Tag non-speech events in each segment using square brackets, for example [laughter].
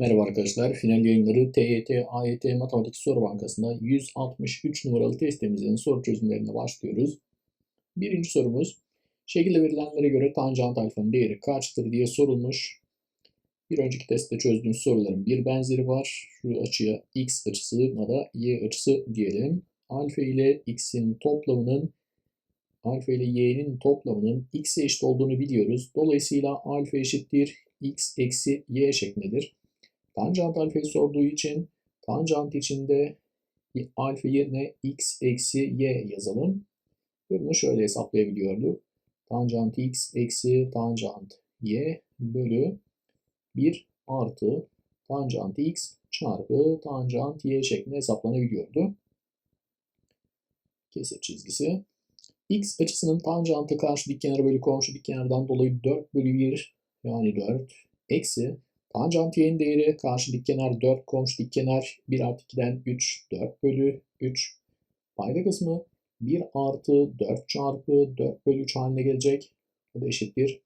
Merhaba arkadaşlar, final yayınları TYT, AYT Matematik Soru Bankası'nda 163 numaralı testimizin soru çözümlerine başlıyoruz. Birinci sorumuz, şekilde verilenlere göre tanjant alfanın değeri kaçtır diye sorulmuş. Bir önceki testte çözdüğümüz soruların bir benzeri var. Şu açıya x açısı ya da y açısı diyelim. Alfa ile x'in toplamının alfa ile y'nin toplamının x'e eşit olduğunu biliyoruz. Dolayısıyla alfa eşittir x eksi y şeklindedir. Tanjant alfayı sorduğu için tanjant içinde alfa yerine x eksi y yazalım. Ve bunu şöyle hesaplayabiliyorduk. Tanjant x eksi tanjant y bölü 1 artı tanjant x çarpı tanjant y şeklinde hesaplanabiliyordu. Kesir çizgisi. x açısının tanjantı karşı dik kenara bölü komşu dik kenardan dolayı 4 bölü 1 yani 4 eksi Tanjant y'nin değeri karşı dik kenar 4, komşu dik kenar 1 artı 2'den 3, 4 bölü 3. Payda kısmı 1 artı 4 çarpı 4 bölü 3 haline gelecek. Bu da eşittir.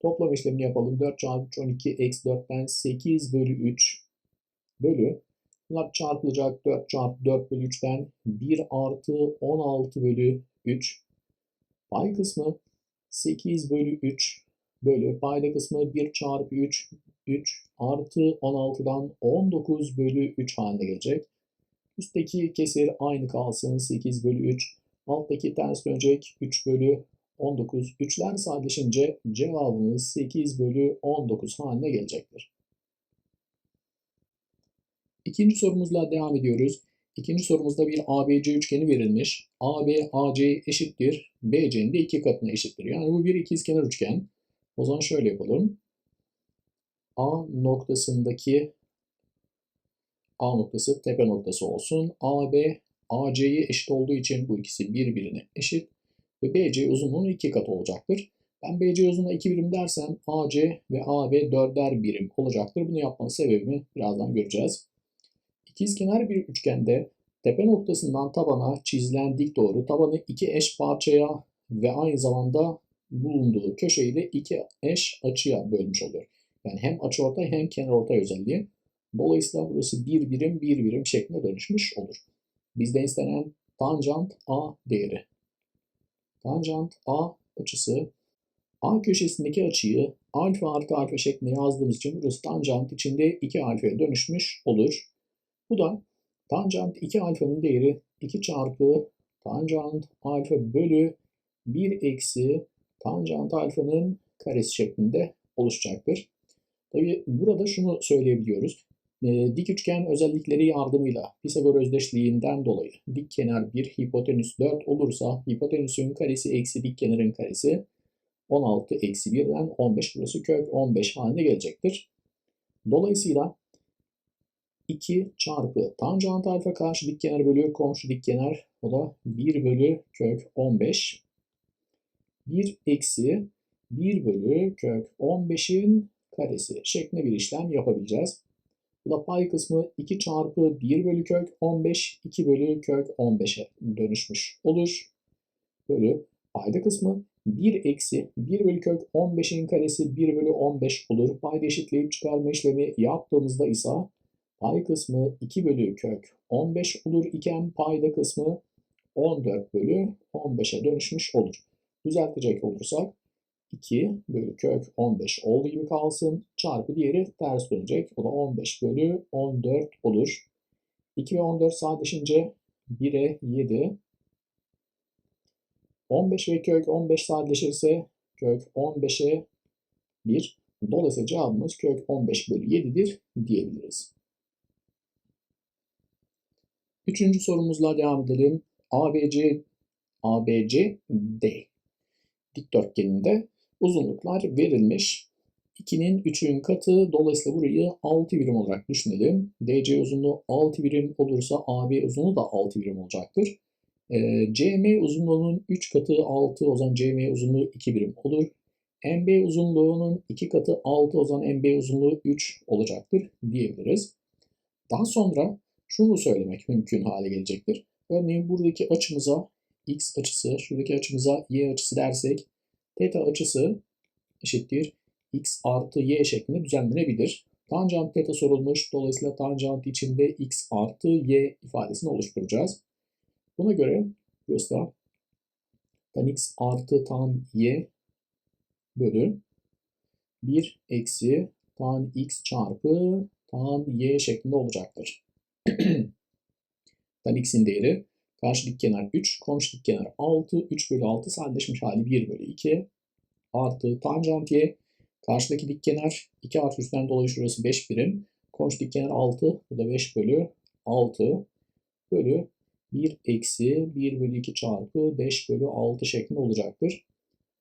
Toplam işlemini yapalım. 4 çarpı 3 12 eksi 4'ten 8 bölü 3 bölü. Bunlar çarpılacak 4 çarpı 4 bölü 3'ten 1 artı 16 bölü 3. Pay kısmı 8 bölü 3 bölü payda kısmı 1 çarpı 3 3 artı 16'dan 19 bölü 3 haline gelecek. Üstteki kesir aynı kalsın 8 bölü 3. Alttaki ters dönecek 3 bölü 19. Üçler sadeleşince cevabımız 8 bölü 19 haline gelecektir. İkinci sorumuzla devam ediyoruz. İkinci sorumuzda bir ABC üçgeni verilmiş. AB, AC eşittir. BC'nin de iki katına eşittir. Yani bu bir ikizkenar üçgen. O zaman şöyle yapalım. A noktasındaki A noktası tepe noktası olsun. AB AC'ye eşit olduğu için bu ikisi birbirine eşit. Ve BC uzunluğunun iki katı olacaktır. Ben BC uzunluğuna 2 birim dersem AC ve AB 4'er birim olacaktır. Bunu yapmanın sebebini birazdan göreceğiz. İkizkenar bir üçgende tepe noktasından tabana çizilen dik doğru tabanı iki eş parçaya ve aynı zamanda bulunduğu köşeyi de iki eş açıya bölmüş oluyor. Yani hem açıortay hem kenarortay özelliği. Dolayısıyla burası bir birim bir birim şeklinde dönüşmüş olur. Bizden istenen tanjant A değeri. Tanjant A açısı A köşesindeki açıyı alfa artı alfa şeklinde yazdığımız için burası tanjant içinde 2 alfaya dönüşmüş olur. Bu da tanjant 2 alfanın değeri 2 çarpı tanjant alfa bölü 1 eksi tanjant alfanın karesi şeklinde oluşacaktır. Tabi burada şunu söyleyebiliyoruz. E, dik üçgen özellikleri yardımıyla Pisagor özdeşliğinden dolayı dik kenar 1, hipotenüs 4 olursa hipotenüsün karesi eksi dik kenarın karesi 16 eksi 1'den 15 burası kök 15 haline gelecektir. Dolayısıyla 2 çarpı tanjant alfa karşı dik kenar bölü komşu dik kenar o da 1 bölü kök 15 1 eksi 1 bölü kök 15'in karesi şeklinde bir işlem yapabileceğiz. Bu da pay kısmı 2 çarpı 1 bölü kök 15, 2 bölü kök 15'e dönüşmüş olur. Bölü payda kısmı 1 eksi 1 bölü kök 15'in karesi 1 bölü 15 olur. Payda eşitleyip çıkarma işlemi yaptığımızda ise pay kısmı 2 bölü kök 15 olur iken payda kısmı 14 bölü 15'e dönüşmüş olur. Düzeltecek olursak 2 bölü kök 15 olduğu gibi kalsın. Çarpı diğeri ters dönecek. O da 15 bölü 14 olur. 2 ve 14 sadeleşince 1'e 7. 15 ve kök 15 sadeleşirse kök 15'e 1. Dolayısıyla cevabımız kök 15 bölü 7'dir diyebiliriz. Üçüncü sorumuzla devam edelim. ABC ABC D dikdörtgeninde uzunluklar verilmiş. 2'nin 3'ün katı dolayısıyla burayı 6 birim olarak düşünelim. DC uzunluğu 6 birim olursa AB uzunluğu da 6 birim olacaktır. E, ee, CM uzunluğunun 3 katı 6 o zaman CM uzunluğu 2 birim olur. MB uzunluğunun 2 katı 6 o zaman MB uzunluğu 3 olacaktır diyebiliriz. Daha sonra şunu söylemek mümkün hale gelecektir. Örneğin buradaki açımıza x açısı, şuradaki açımıza y açısı dersek Theta açısı eşittir x artı y şeklinde düzenlenebilir. Tanjant teta sorulmuş. Dolayısıyla tanjant içinde x artı y ifadesini oluşturacağız. Buna göre burası da tan x artı tan y bölü 1 eksi tan x çarpı tan y şeklinde olacaktır. [clears throat] tan x'in değeri karşı dik kenar 3, komşu dik kenar 6, 3 bölü 6 sadeleşmiş hali 1 bölü 2 artı tanjant y karşıdaki dik kenar 2 artı üstten dolayı şurası 5 birim. Komşu dik kenar 6, bu da 5 bölü 6 bölü 1 eksi 1 bölü 2 çarpı 5 bölü 6 şeklinde olacaktır.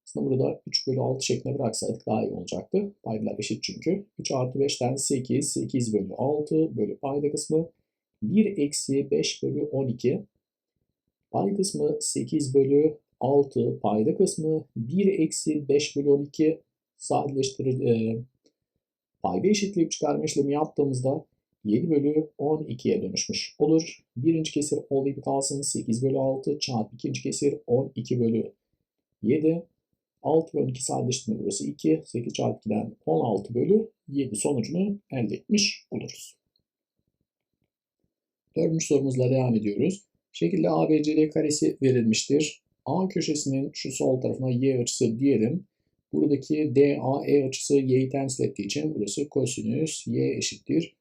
Aslında burada 3 bölü 6 şeklinde bıraksaydık daha iyi olacaktı. Paydalar eşit çünkü. 3 artı 5'ten 8, 8 bölü 6 bölü payda kısmı 1 eksi 5 bölü 12. Pay kısmı 8 bölü 6, payda kısmı 1 eksi 5 bölü 12 sadeleştirir. E, payda eşitleyip çıkarma işlemi yaptığımızda 7 bölü 12'ye dönüşmüş olur. Birinci kesir olduğu kalsın 8 bölü 6 çarpı ikinci kesir 12 bölü 7. 6 bölü 2 sadeleştirme burası 2. 8 çarpı 2'den 16 bölü 7 sonucunu elde etmiş oluruz. Dördüncü sorumuzla devam ediyoruz. Şekilde ABCD karesi verilmiştir. A köşesinin şu sol tarafına y açısı diyelim. Buradaki DAE açısı y'yi temsil ettiği için burası kosinüs y eşittir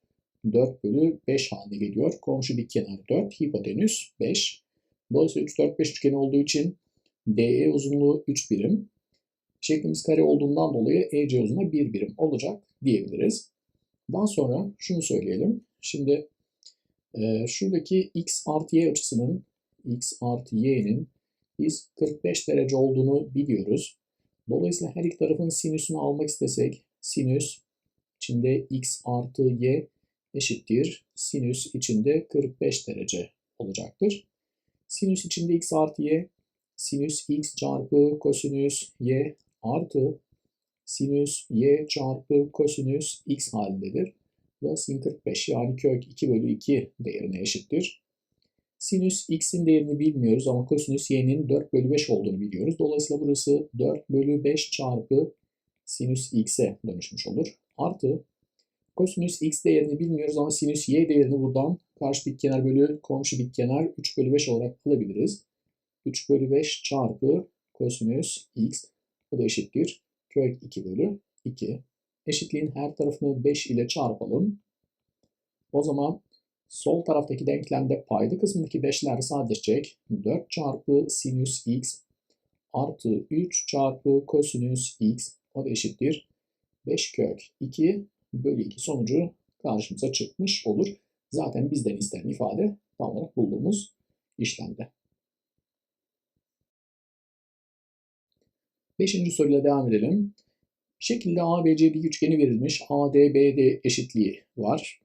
4 bölü 5 haline geliyor. Komşu dik kenar 4, hipotenüs 5. Dolayısıyla 3, 4, 5 üçgeni olduğu için DE uzunluğu 3 birim. Şeklimiz kare olduğundan dolayı EC uzunluğu 1 birim olacak diyebiliriz. Daha sonra şunu söyleyelim. Şimdi e, şuradaki x artı y açısının x artı y'nin biz 45 derece olduğunu biliyoruz. Dolayısıyla her iki tarafın sinüsünü almak istesek sinüs içinde x artı y eşittir. Sinüs içinde 45 derece olacaktır. Sinüs içinde x artı y, sinüs x çarpı kosinüs y artı sinüs y çarpı kosinüs x halindedir. Da sin 45 yani kök 2 bölü 2 değerine eşittir. Sinüs x'in değerini bilmiyoruz ama kosinüs y'nin 4 bölü 5 olduğunu biliyoruz. Dolayısıyla burası 4 bölü 5 çarpı sinüs x'e dönüşmüş olur. Artı Kosinüs x değerini bilmiyoruz ama sinüs y değerini buradan karşı dik kenar bölü komşu dik kenar 3 bölü 5 olarak alabiliriz. 3 bölü 5 çarpı kosinüs x bu da eşittir. Kök 2 bölü 2. Eşitliğin her tarafını 5 ile çarpalım. O zaman sol taraftaki denklemde payda kısmındaki 5'ler sadeleşecek. 4 çarpı sinüs x artı 3 çarpı kosinüs x o da eşittir. 5 kök 2 bölü 2 sonucu karşımıza çıkmış olur. Zaten bizden istenen ifade tam olarak bulduğumuz işlemde. Beşinci soruyla devam edelim. Şekilde ABC bir üçgeni verilmiş. ADBD eşitliği var.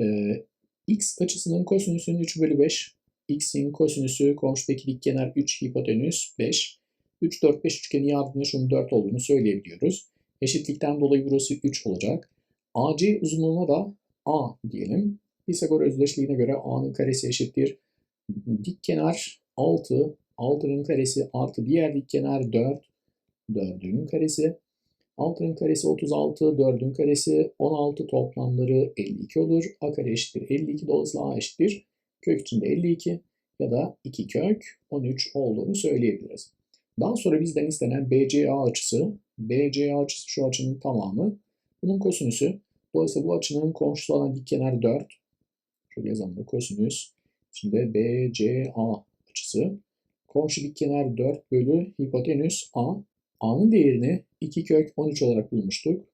Ee, x açısının kosinüsünün 3 bölü 5. X'in kosinüsü komşudaki dik kenar 3 hipotenüs 5. 3, 4, 5 üçgeni yardımıyla şunun 4 olduğunu söyleyebiliyoruz. Eşitlikten dolayı burası 3 olacak. AC uzunluğuna da A diyelim. Pisagor özdeşliğine göre A'nın karesi eşittir. Dik kenar 6, 6'nın karesi artı diğer dik kenar 4, 4'ün karesi. 6'nın karesi 36, 4'ün karesi 16 toplamları 52 olur. A kare eşittir 52 dolayısıyla A eşittir. Kök içinde 52 ya da 2 kök 13 olduğunu söyleyebiliriz. Daha sonra bizden istenen BCA açısı. BCA açısı şu açının tamamı. Bunun kosinüsü. Dolayısıyla bu açının komşusu olan dik kenar 4. Şöyle yazalım da kosinüs. Şimdi BCA açısı. Komşu dik kenar 4 bölü hipotenüs A. A'nın değerini 2 kök 13 olarak bulmuştuk.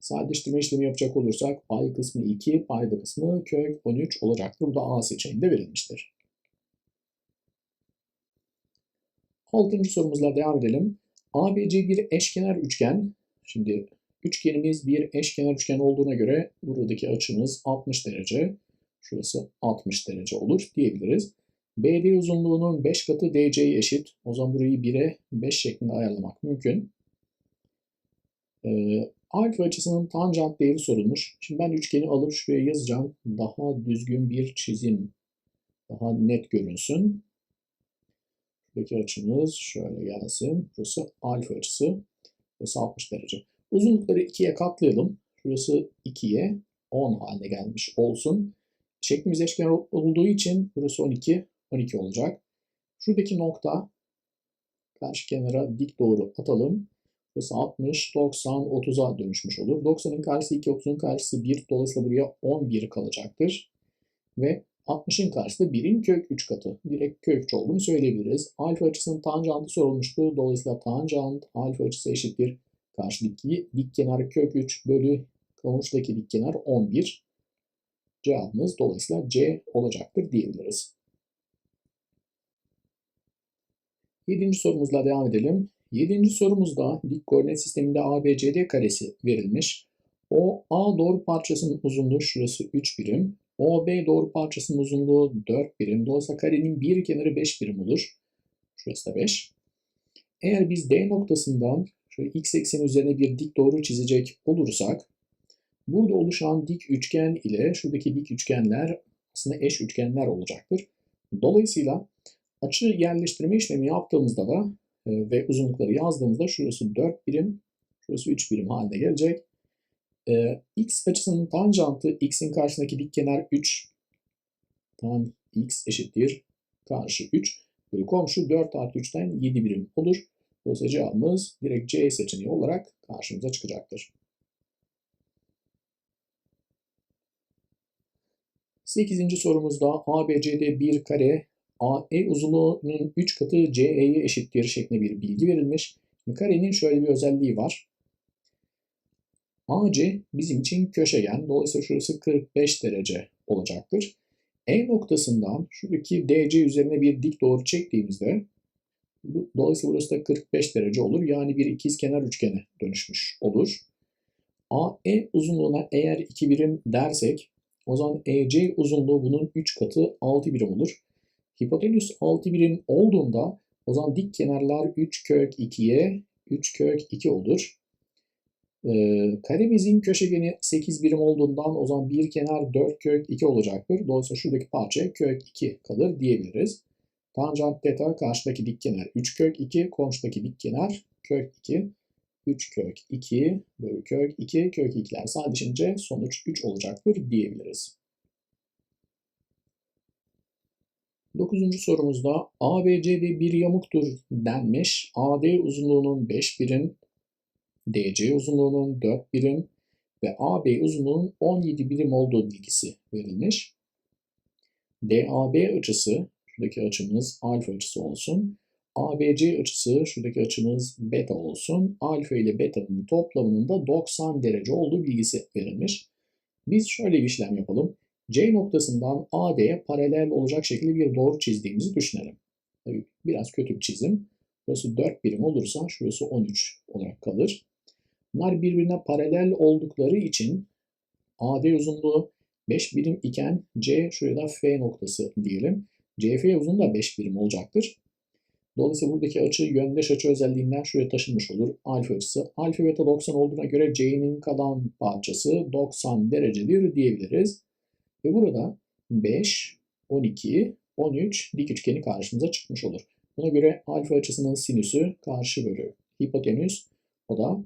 Sadeleştirme işlemi yapacak olursak pay kısmı 2, payda kısmı kök 13 olacaktır. Bu da A seçeneğinde verilmiştir. Altıncı sorumuzla devam edelim. ABC bir eşkenar üçgen. Şimdi Üçgenimiz bir eşkenar üçgen olduğuna göre buradaki açımız 60 derece. Şurası 60 derece olur diyebiliriz. BD uzunluğunun 5 katı DC'ye eşit. O zaman burayı 1'e 5 şeklinde ayarlamak mümkün. Ee, alfa açısının tanjant değeri sorulmuş. Şimdi ben üçgeni alıp şuraya yazacağım. Daha düzgün bir çizim. Daha net görünsün. Buradaki açımız şöyle gelsin. Burası alfa açısı. Burası 60 derece. Uzunlukları ikiye katlayalım. Şurası 2'ye 10 haline gelmiş olsun. Şeklimiz eşkenar olduğu için burası 12, 12 olacak. Şuradaki nokta karşı kenara dik doğru atalım. Burası 60, 90, 30'a dönüşmüş olur. 90'ın karşısı 2, 30'un karşısı 1. Dolayısıyla buraya 11 kalacaktır. Ve 60'ın karşısı da 1'in kök 3 katı. Direkt kök 3 olduğunu söyleyebiliriz. Alfa açısının tanjantı sorulmuştu. Dolayısıyla tanjant alfa açısı eşittir. Karşıdaki dik kenar kök 3 bölü kavuçtaki dik kenar 11. Cevabımız dolayısıyla C olacaktır diyebiliriz. Yedinci sorumuzla devam edelim. Yedinci sorumuzda dik koordinat sisteminde ABCD karesi verilmiş. O A doğru parçasının uzunluğu şurası 3 birim. OB doğru parçasının uzunluğu 4 birim. Dolayısıyla karenin bir kenarı 5 birim olur. Şurası da 5. Eğer biz D noktasından şöyle x ekseni üzerine bir dik doğru çizecek olursak burada oluşan dik üçgen ile şuradaki dik üçgenler aslında eş üçgenler olacaktır. Dolayısıyla açı yerleştirme işlemi yaptığımızda da e, ve uzunlukları yazdığımızda şurası 4 birim, şurası 3 birim haline gelecek. E, x açısının tanjantı x'in karşısındaki dik kenar 3. Tan x eşittir karşı 3. Böyle komşu 4 artı 3'ten 7 birim olur. Dolayısıyla cevabımız direkt C seçeneği olarak karşımıza çıkacaktır. 8. sorumuzda ABCD bir kare AE uzunluğunun 3 katı CE'ye eşittir şeklinde bir bilgi verilmiş. Karenin şöyle bir özelliği var. AC bizim için köşegen. Dolayısıyla şurası 45 derece olacaktır. E noktasından şuradaki DC üzerine bir dik doğru çektiğimizde dolayısıyla burası da 45 derece olur. Yani bir ikizkenar üçgene dönüşmüş olur. AE uzunluğuna eğer 2 birim dersek o zaman EC uzunluğu bunun 3 katı 6 birim olur. Hipotenüs 6 birim olduğunda o zaman dik kenarlar 3 kök 2'ye 3 kök 2 olur. Ee, karemizin köşegeni 8 birim olduğundan o zaman bir kenar 4 kök 2 olacaktır. Dolayısıyla şuradaki parça kök 2 kalır diyebiliriz. Tanjant teta karşıdaki dik kenar 3 kök 2, komşudaki dik kenar kök 2. 3 kök 2 bölü kök 2 kök 2'ler sadeleşince sonuç 3 olacaktır diyebiliriz. 9. sorumuzda ABCD bir yamuktur denmiş. AD uzunluğunun 5 birim, DC uzunluğunun 4 birim ve AB uzunluğunun 17 birim olduğu bilgisi verilmiş. DAB açısı, şuradaki açımız alfa açısı olsun. ABC açısı, şuradaki açımız beta olsun. Alfa ile beta'nın toplamının da 90 derece olduğu bilgisi verilmiş. Biz şöyle bir işlem yapalım. C noktasından AD'ye paralel olacak şekilde bir doğru çizdiğimizi düşünelim. Tabii biraz kötü bir çizim. Burası 4 birim olursa şurası 13 olarak kalır. Bunlar birbirine paralel oldukları için AD uzunluğu 5 birim iken C şuraya da F noktası diyelim. CF uzunluğu da 5 birim olacaktır. Dolayısıyla buradaki açı yöndeş açı özelliğinden şuraya taşınmış olur. Alfa açısı. Alfa beta 90 olduğuna göre C'nin kalan parçası 90 derecedir diyebiliriz. Ve burada 5, 12, 13 dik üçgeni karşımıza çıkmış olur. Buna göre alfa açısının sinüsü karşı bölü hipotenüs o da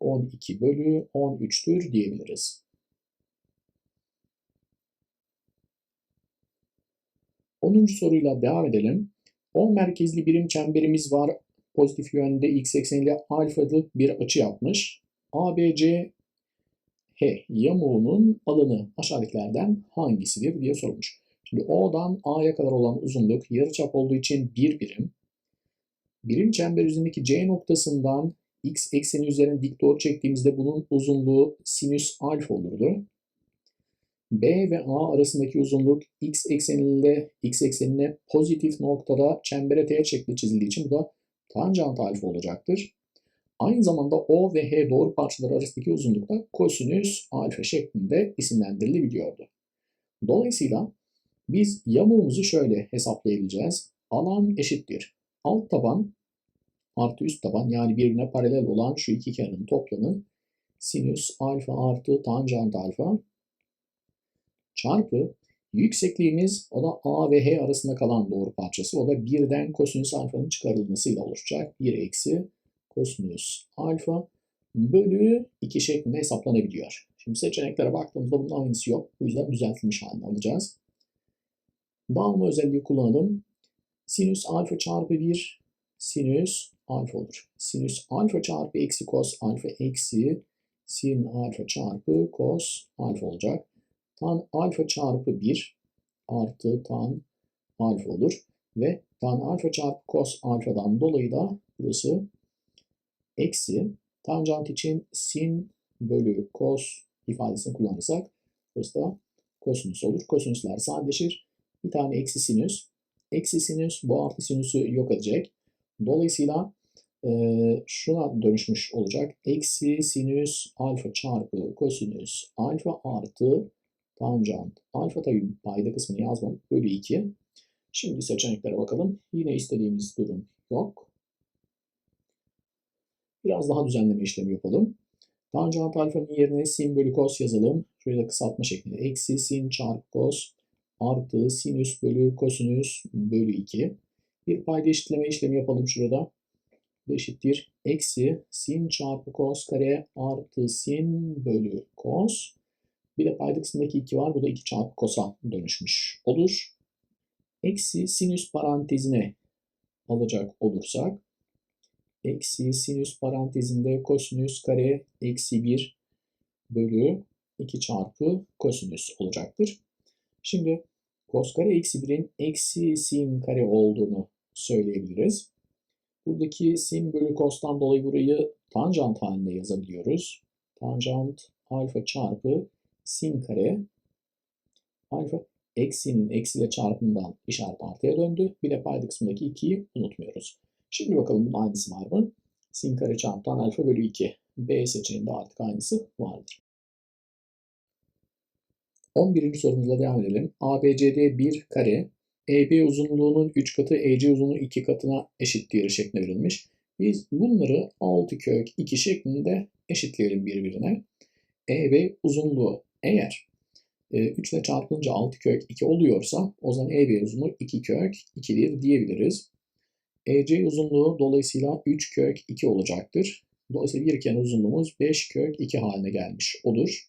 12 bölü 13'tür diyebiliriz. 10. soruyla devam edelim. 10 merkezli birim çemberimiz var. Pozitif yönde x ekseniyle alfalık bir açı yapmış. ABC H yamuğunun alanı aşağıdakilerden hangisidir diye sormuş. Şimdi O'dan A'ya kadar olan uzunluk yarıçap olduğu için 1 birim. Birim çember üzerindeki C noktasından x ekseni üzerine dik doğru çektiğimizde bunun uzunluğu sinüs alfa olurdu. B ve A arasındaki uzunluk x ekseninde x eksenine pozitif noktada çembere teğet şekli çizildiği için bu da tanjant alfa olacaktır. Aynı zamanda O ve H doğru parçalar arasındaki uzunluk da kosinüs alfa şeklinde isimlendirilebiliyordu. Dolayısıyla biz yamuğumuzu şöyle hesaplayabileceğiz. Alan eşittir. Alt taban artı üst taban yani birbirine paralel olan şu iki kenarın toplamı sinüs alfa artı tanjant alfa çarpı yüksekliğimiz o da A ve H arasında kalan doğru parçası. O da birden kosinüs alfanın çıkarılmasıyla oluşacak. 1 eksi kosinüs alfa bölü 2 şeklinde hesaplanabiliyor. Şimdi seçeneklere baktığımızda bunun aynısı yok. Bu yüzden düzeltilmiş halini alacağız. Dağılma özelliği kullanalım. Sinüs alfa çarpı 1 sinüs alfa olur. Sinüs alfa çarpı eksi kos alfa eksi sin alfa çarpı kos alfa olacak. Tan alfa çarpı 1 artı tan alfa olur. Ve tan alfa çarpı kos alfadan dolayı da burası eksi tanjant için sin bölü kos ifadesini kullanırsak burası da kosinüs olur. Kosinüsler sadeleşir. Bir tane eksi sinüs. Eksi sinüs bu artı sinüsü yok edecek. Dolayısıyla e, şuna dönüşmüş olacak. Eksi sinüs alfa çarpı kosinüs alfa artı tanjant alfa tabi payda kısmını yazmam. Bölü 2. Şimdi seçeneklere bakalım. Yine istediğimiz durum yok. Biraz daha düzenleme işlemi yapalım. Tanjant alfanın yerine sin bölü kos yazalım. Şöyle kısaltma şeklinde. Eksi sin çarpı kos artı sinüs bölü kosinüs bölü 2. Bir payda eşitleme işlemi yapalım şurada. Eşittir. Eksi sin çarpı kos kare artı sin bölü kos. Bir de payda kısmındaki 2 var. Bu da 2 çarpı kosa dönüşmüş olur. Eksi sinüs parantezine alacak olursak eksi sinüs parantezinde kosinüs kare eksi 1 bölü 2 çarpı kosinüs olacaktır. Şimdi cos kare eksi 1'in eksi sin kare olduğunu söyleyebiliriz. Buradaki sin bölü cos'tan dolayı burayı tanjant halinde yazabiliyoruz. Tanjant alfa çarpı sin kare alfa eksinin eksiyle çarpımından işaret artıya döndü. Bir de payda kısmındaki 2'yi unutmuyoruz. Şimdi bakalım bunun aynısı var mı? Sin kare çarpı tan alfa bölü 2. B seçeneğinde artık aynısı vardır. 11. sorumuzla devam edelim. ABCD 1 kare EB uzunluğunun 3 katı EC uzunluğu 2 katına eşit diğeri şeklinde verilmiş. Biz bunları 6 kök 2 şeklinde eşitleyelim birbirine. EB uzunluğu eğer 3 ile çarpılınca 6 kök 2 oluyorsa o zaman EB uzunluğu 2 kök 2'dir diyebiliriz. EC uzunluğu dolayısıyla 3 kök 2 olacaktır. Dolayısıyla bir kenar uzunluğumuz 5 kök 2 haline gelmiş olur.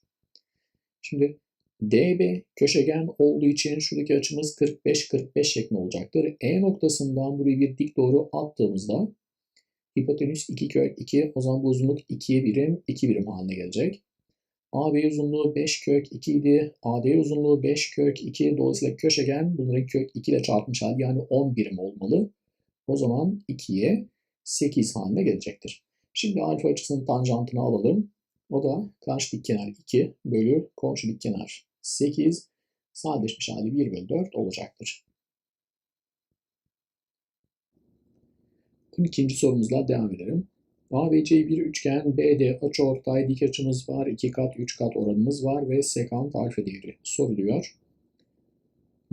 Şimdi DB köşegen olduğu için şuradaki açımız 45-45 şeklinde olacaktır. E noktasından buraya bir dik doğru attığımızda hipotenüs 2 kök 2 o zaman bu uzunluk 2'ye birim 2 birim haline gelecek. AB uzunluğu 5 kök 2 idi. AD uzunluğu 5 kök 2. Dolayısıyla köşegen bunları kök 2 ile çarpmış hali yani 10 birim olmalı. O zaman 2'ye 8 haline gelecektir. Şimdi alfa açısının tanjantını alalım. O da karşı dik kenar 2 bölü komşu dik kenar 8 sadeleşmiş hali 1 bölü 4 olacaktır. 12. sorumuzla devam edelim. ABC bir üçgen, BD açıortay, dik açımız var, 2 kat, 3 kat oranımız var ve sekant alfa değeri soruluyor.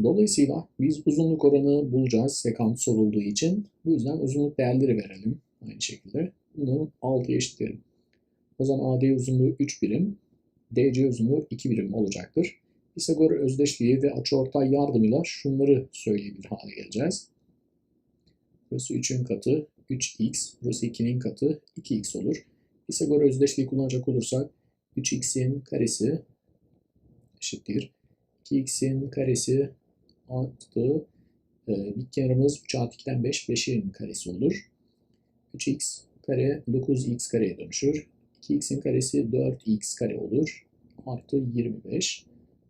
Dolayısıyla biz uzunluk oranı bulacağız sekant sorulduğu için. Bu yüzden uzunluk değerleri verelim aynı şekilde. Bunu 6'ya eşitleyelim. O zaman AD uzunluğu 3 birim, DC uzunluğu 2 birim olacaktır. Pisagor özdeşliği ve açıortay yardımıyla şunları söyleyebilir hale geleceğiz. Burası 3'ün katı 3x, burası 2'nin katı 2x olur. Pisagor özdeşliği kullanacak olursak 3x'in karesi eşittir. 2x'in karesi artı e, dik kenarımız 3 artı 2'den 5, 5'in karesi olur. 3x kare 9x kareye dönüşür. 2x'in karesi 4x kare olur. Artı 25.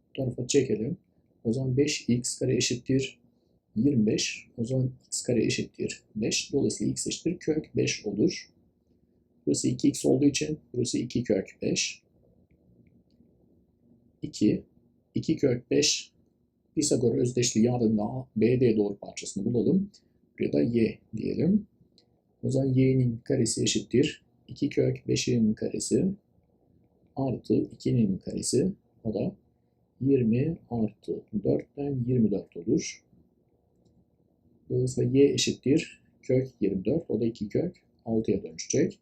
Bu tarafa çekelim. O zaman 5x kare eşittir 25. O zaman x kare eşittir 5. Dolayısıyla x eşittir kök 5 olur. Burası 2x olduğu için burası 2 kök 5. 2. 2 kök 5 Pisagor özdeşliği yardımıyla BD doğru parçasını bulalım. Buraya da y diyelim. O zaman y'nin karesi eşittir. 2 kök 5'in karesi artı 2'nin karesi. O da 20 artı 4'ten 24 olur. Dolayısıyla y eşittir kök 24. O da 2 kök 6'ya dönüşecek.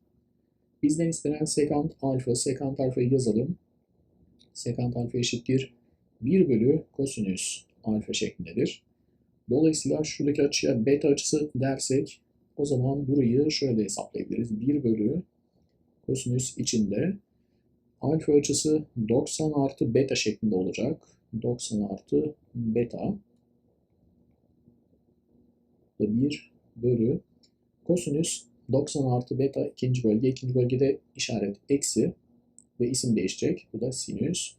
Bizden istenen sekant alfa. Sekant alfayı yazalım. Sekant alfa eşittir 1 bölü kosinüs alfa şeklindedir. Dolayısıyla şuradaki açıya beta açısı dersek o zaman burayı şöyle hesaplayabiliriz. 1 bölü kosinüs içinde Alfa açısı 90 artı beta şeklinde olacak. 90 artı beta. Da 1 bölü kosinüs 90 artı beta ikinci bölge. ikinci bölgede işaret eksi ve isim değişecek. Bu da sinüs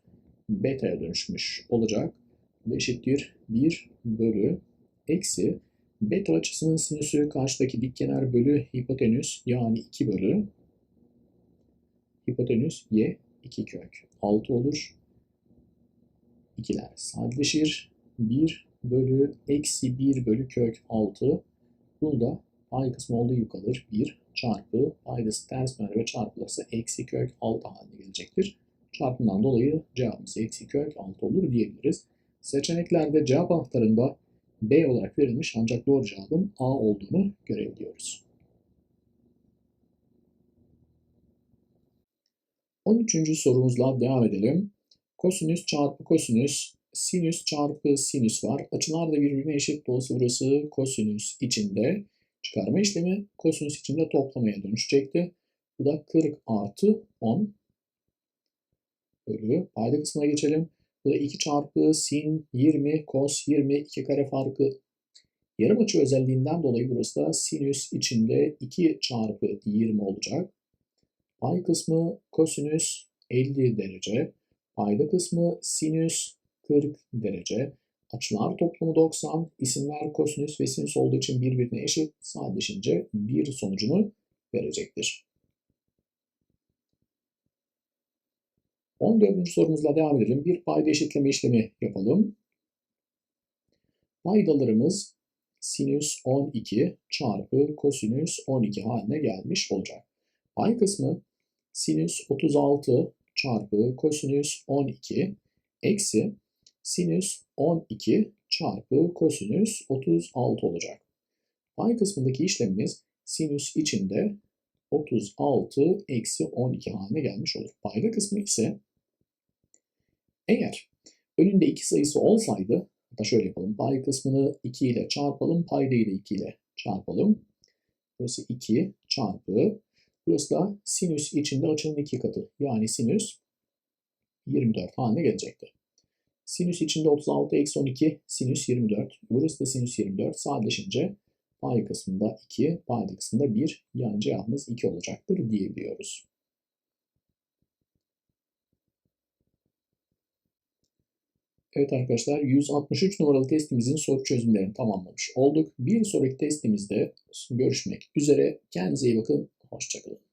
beta'ya dönüşmüş olacak. Bu eşittir 1 bölü eksi beta açısının sinüsü karşıdaki dik kenar bölü hipotenüs yani 2 bölü hipotenüs y 2 kök 6 olur. İkiler sadeleşir. 1 bölü eksi 1 bölü kök 6. Bunu da pay kısmı olduğu gibi kalır. 1 çarpı paydası ters yönde çarpılırsa eksi kök 6 haline gelecektir. Çarpımdan dolayı cevabımız eksi kök 6 olur diyebiliriz. Seçeneklerde cevap anahtarında B olarak verilmiş ancak doğru cevabın A olduğunu görebiliyoruz. 13. sorumuzla devam edelim. Kosinüs çarpı kosinüs, sinüs çarpı sinüs var. Açılar da birbirine eşit. Dolayısıyla burası kosinüs içinde çıkarma işlemi kosinüs içinde toplamaya dönüşecekti. Bu da 40 artı 10 bölü payda kısmına geçelim. Bu da 2 çarpı sin 20 kos 20 2 kare farkı yarım açı özelliğinden dolayı burası da sinüs içinde 2 çarpı 20 olacak. Pay kısmı kosinüs 50 derece. Payda kısmı sinüs 40 derece. Açılar toplamı 90. İsimler kosinüs ve sinüs olduğu için birbirine eşit. Sadeleşince bir sonucunu verecektir. 14. sorumuzla devam edelim. Bir payda eşitleme işlemi yapalım. Paydalarımız sinüs 12 çarpı kosinüs 12 haline gelmiş olacak. Pay kısmı sinüs 36 çarpı kosinüs 12 eksi sinüs 12 çarpı kosinüs 36 olacak. Pay kısmındaki işlemimiz sinüs içinde 36 eksi 12 haline gelmiş olur. Payda kısmı ise eğer önünde iki sayısı olsaydı, hatta şöyle yapalım, pay kısmını 2 ile çarpalım, payda ile 2 ile çarpalım. Burası 2 çarpı, burası da sinüs içinde açının 2 katı. Yani sinüs 24 haline gelecekti. Sinüs içinde 36 eksi 12, sinüs 24. Burası da sinüs 24. Sadeleşince pay kısmında 2, payda kısmında 1. Yani cevabımız 2 olacaktır diyebiliyoruz. Evet arkadaşlar 163 numaralı testimizin soru çözümlerini tamamlamış olduk. Bir sonraki testimizde görüşmek üzere. Kendinize iyi bakın. Hoşçakalın.